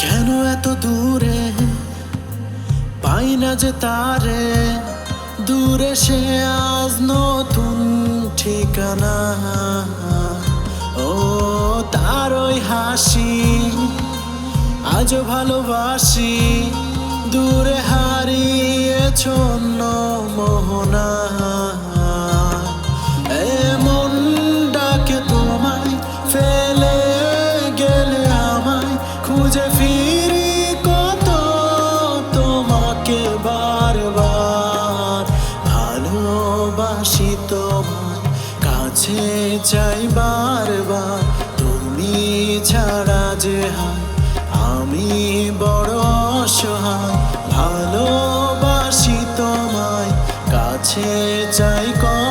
এত দূরে? পাই না যে তারে। দূরে সে আজ নতুন ঠিকানা। ও তার ওই হাসি, আজও ভালোবাসি। দূরে হারিয়ে খুঁজে ফিরি কত তোমাকে বারবার। ভালোবাসি তোমায় কাছে চাই বারবার। তুমি ছাড়া যে হায়, আমি বড় অসহায়। ভালোবাসি তোমায়, কাছে চাই কতবার